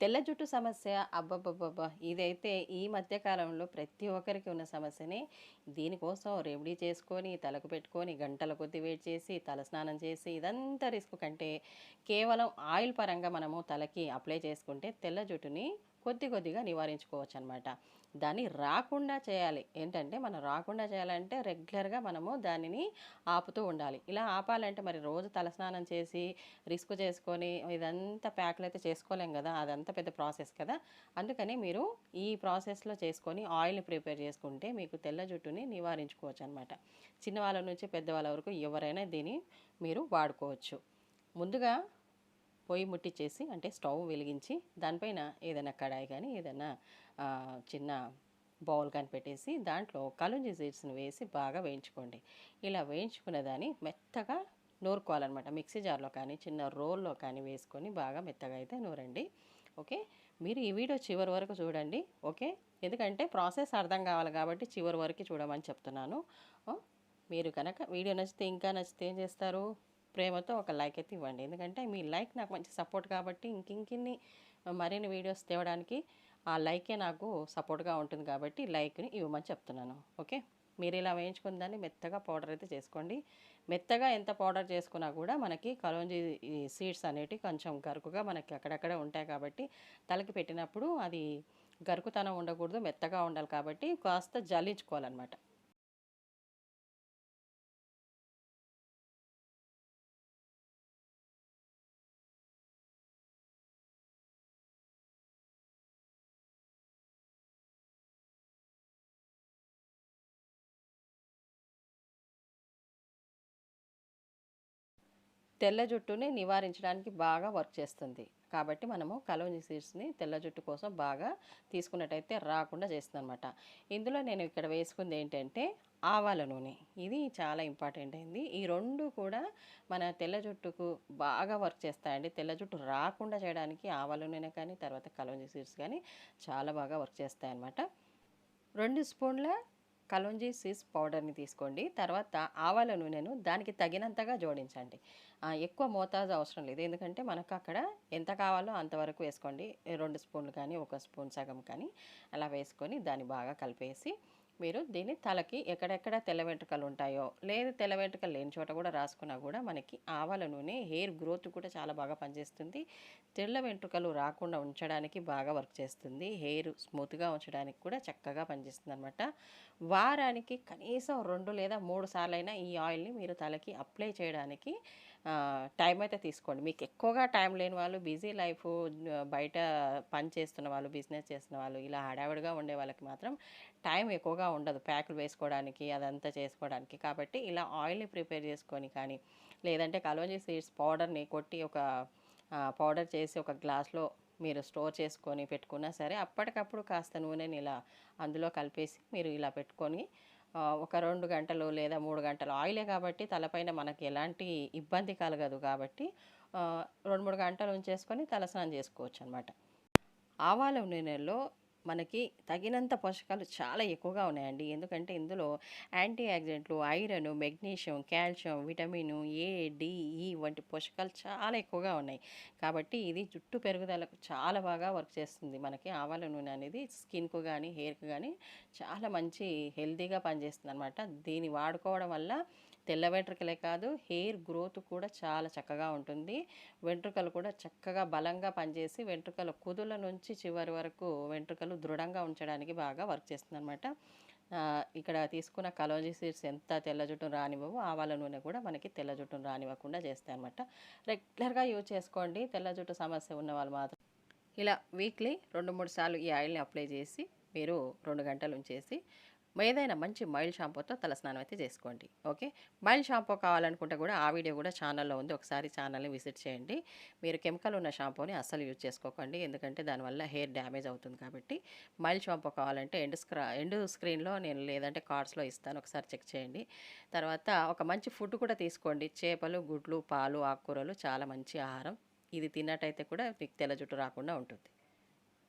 తెల్ల జుట్టు సమస్య అబ్బబ్బబ్బబ్బా. ఇదైతే ఈ మధ్యకాలంలో ప్రతి ఒక్కరికి ఉన్న సమస్యని. దీనికోసం రెమెడీ చేసుకొని తలకు పెట్టుకొని గంటల కొద్ది వెయిట్ చేసి తల స్నానం చేసి ఇదంతా రిస్క్ కంటే కేవలం ఆయిల్ పరంగా మనము తలకి అప్లై చేసుకుంటే తెల్ల జుట్టుని కొద్ది కొద్దిగా నివారించుకోవచ్చు అనమాట దాన్ని రాకుండా చేయాలి. ఏంటంటే మనం రాకుండా చేయాలంటే రెగ్యులర్గా మనము దానిని ఆపుతూ ఉండాలి. ఇలా ఆపాలంటే మరి రోజు తలస్నానం చేసి రిస్క్ చేసుకొని ఇదంతా ప్యాక్లు అయితే చేసుకోలేం కదా అదంతా పెద్ద ప్రాసెస్ కదా. అందుకని మీరు ఈ ప్రాసెస్లో చేసుకొని ఆయిల్ని ప్రిపేర్ చేసుకుంటే మీకు తెల్ల జుట్టుని నివారించుకోవచ్చు అనమాట చిన్నవాళ్ళ నుంచి పెద్దవాళ్ళ వరకు ఎవరైనా దీన్ని మీరు వాడుకోవచ్చు. ముందుగా పొయ్యి ముట్టించేసి అంటే స్టవ్ వెలిగించి దానిపైన ఏదైనా కడాయి కానీ ఏదైనా చిన్న బౌల్ కానీ పెట్టేసి దాంట్లో కలుంజి సీడ్స్ని వేసి బాగా వేయించుకోండి. ఇలా వేయించుకున్న దాన్ని మెత్తగా నూరుకోవాలన్నమాట. మిక్సీ జార్లో కానీ చిన్న రోల్లో కానీ వేసుకొని బాగా మెత్తగా అయితే నూరండి. ఓకే? మీరు ఈ వీడియో చివరి వరకు చూడండి. ఓకే? ఎందుకంటే ప్రాసెస్ అర్థం కావాలి కాబట్టి చివరి వరకు చూడమని చెప్తున్నాను. మీరు కనుక వీడియో నచ్చితే ఇంకా నచ్చితే ఏం చేస్తారు? ప్రేమతో ఒక లైక్ అయితే ఇవ్వండి. ఎందుకంటే మీ లైక్ నాకు మంచి సపోర్ట్ కాబట్టి ఇంకింకిన్ని మరిన్ని వీడియోస్ తేవడానికి ఆ లైకే నాకు సపోర్ట్గా ఉంటుంది కాబట్టి లైక్ని ఇవ్వమని చెప్తున్నాను. ఓకే? మీరు ఇలా వేయించుకున్న దాన్ని మెత్తగా పౌడర్ అయితే చేసుకోండి. మెత్తగా ఎంత పౌడర్ చేసుకున్నా కూడా మనకి కలోంజి సీడ్స్ అనేటివి కొంచెం గరుకుగా మనకి అక్కడక్కడ ఉంటాయి కాబట్టి తలకి పెట్టినప్పుడు అది గరుకుతనం ఉండకూడదు మెత్తగా ఉండాలి కాబట్టి కాస్త జల్లించుకోవాలన్నమాట. తెల్ల జుట్టుని నివారించడానికి బాగా వర్క్ చేస్తుంది. కాబట్టి మనము కలోంజి సీడ్స్ని తెల్ల జుట్టు కోసం బాగా తీసుకున్నట్టయితే రాకుండా చేస్తుంది అనమాట ఇందులో నేను ఇక్కడ వేసుకుంది ఏంటంటే ఆవాల నూనె. ఇది చాలా ఇంపార్టెంట్ అయింది. ఈ రెండు కూడా మన తెల్ల జుట్టుకు బాగా వర్క్ చేస్తాయండి. తెల్ల జుట్టు రాకుండా చేయడానికి ఆవాల నూనె కానీ తర్వాత కలోంజి సీడ్స్ కానీ చాలా బాగా వర్క్ చేస్తాయన్నమాట. రెండు స్పూన్ల కలోంజీ సీస్ పౌడర్ని తీసుకోండి. తర్వాత ఆవాల నూనెను దానికి తగినంతగా జోడించండి. ఎక్కువ మోతాదు అవసరం లేదు. ఎందుకంటే మనకు అక్కడ ఎంత కావాలో అంతవరకు వేసుకోండి. రెండు స్పూన్లు కానీ ఒక స్పూన్ సగం కానీ అలా వేసుకొని దాన్ని బాగా కలిపేసి మీరు దీన్ని తలకి ఎక్కడెక్కడ తెల్ల వెంట్రుకలు ఉంటాయో లేదు తెల్ల వెంట్రుకలు లేని చోట కూడా రాసుకున్నా కూడా మనకి ఆవాల నూనె హెయిర్ గ్రోత్ కూడా చాలా బాగా పనిచేస్తుంది. తెల్ల వెంట్రుకలు రాకుండా ఉంచడానికి బాగా వర్క్ చేస్తుంది. హెయిర్ స్మూత్గా ఉంచడానికి కూడా చక్కగా పనిచేస్తుంది అనమాట వారానికి కనీసం రెండు లేదా మూడు సార్లు అయినా ఈ ఆయిల్ని మీరు తలకి అప్లై చేయడానికి టైం అయితే తీసుకోండి. మీకు ఎక్కువగా టైం లేని వాళ్ళు బిజీ లైఫ్ బయట పని చేస్తున్న వాళ్ళు బిజినెస్ చేస్తున్న వాళ్ళు ఇలా హడావిడిగా ఉండే వాళ్ళకి మాత్రం టైం ఎక్కువగా ఉండదు. ప్యాకులు వేసుకోవడానికి అదంతా చేసుకోవడానికి. కాబట్టి ఇలా ఆయిల్ని ప్రిపేర్ చేసుకొని కానీ లేదంటే కలోంజీ సీడ్స్ పౌడర్ని కొట్టి ఒక పౌడర్ చేసి ఒక గ్లాస్లో మీరు స్టోర్ చేసుకొని పెట్టుకున్నా సరే అప్పటికప్పుడు కాస్త నూనెని ఇలా అందులో కలిపేసి మీరు ఇలా పెట్టుకొని ఒక రెండు గంటలు లేదా మూడు గంటలు ఆయిలే కాబట్టి తలపైన మనకి ఎలాంటి ఇబ్బంది కలగదు కాబట్టి రెండు మూడు గంటలు ఉంచేసుకొని తలస్నానం చేసుకోవచ్చు అనమాట ఆవాల నూనెలో మనకి తగినంత పోషకాలు చాలా ఎక్కువగా ఉన్నాయండి. ఎందుకంటే ఇందులో యాంటీ ఆక్సిడెంట్లు iron magnesium calcium vitamin A D E E వంటి పోషకాలు చాలా ఎక్కువగా ఉన్నాయి. కాబట్టి ఇది జుట్టు పెరుగుదలకు చాలా బాగా వర్క్ చేస్తుంది. మనకి ఆవాల నూనె అనేది స్కిన్కు కానీ హెయిర్కు కానీ చాలా మంచి హెల్తీగా పనిచేస్తుంది అనమాట దీన్ని వాడుకోవడం వల్ల తెల్ల వెంట్రుకలే కాదు హెయిర్ గ్రోత్ కూడా చాలా చక్కగా ఉంటుంది. వెంట్రుకలు కూడా చక్కగా బలంగా పనిచేసి వెంట్రుకల కుదుల నుంచి చివరి వరకు వెంట్రుకలు దృఢంగా ఉంచడానికి బాగా వర్క్ చేస్తుంది అనమాట ఇక్కడ తీసుకున్న కలోంజీ సీడ్స్ ఎంత తెల్ల జుట్టును రానివ్వవు ఆవాల నూనె కూడా మనకి తెల్ల జుట్టును రానివ్వకుండా చేస్తాయి అనమాట రెగ్యులర్గా యూజ్ చేసుకోండి తెల్ల జుట్టు సమస్య ఉన్న వాళ్ళు మాత్రం. ఇలా వీక్లీ రెండు మూడు సార్లు ఈ ఆయిల్ని అప్లై చేసి మీరు రెండు గంటలు ఉంచేసి ఏదైనా మంచి మైల్డ్ షాంపూతో తలస్నానం అయితే చేసుకోండి ఓకే? మైల్డ్ షాంపూ కావాలనుకుంటే కూడా ఆ వీడియో కూడా ఛానల్లో ఉంది. ఒకసారి ఛానల్ని విజిట్ చేయండి. మీరు కెమికల్ ఉన్న షాంపూని అస్సలు యూజ్ చేసుకోకండి. ఎందుకంటే దానివల్ల హెయిర్ డ్యామేజ్ అవుతుంది కాబట్టి మైల్డ్ షాంపూ కావాలంటే ఎండ్ స్క్రా ఎండ్ స్క్రీన్లో నేను లేదంటే కార్డ్స్లో ఇస్తాను. ఒకసారి చెక్ చేయండి. తర్వాత ఒక మంచి ఫుడ్ కూడా తీసుకోండి. చేపలు గుడ్లు పాలు ఆకుకూరలు చాలా మంచి ఆహారం. ఇది తిన్నట్టయితే కూడా మీకు తెల్ల జుట్టు రాకుండా ఉంటుంది.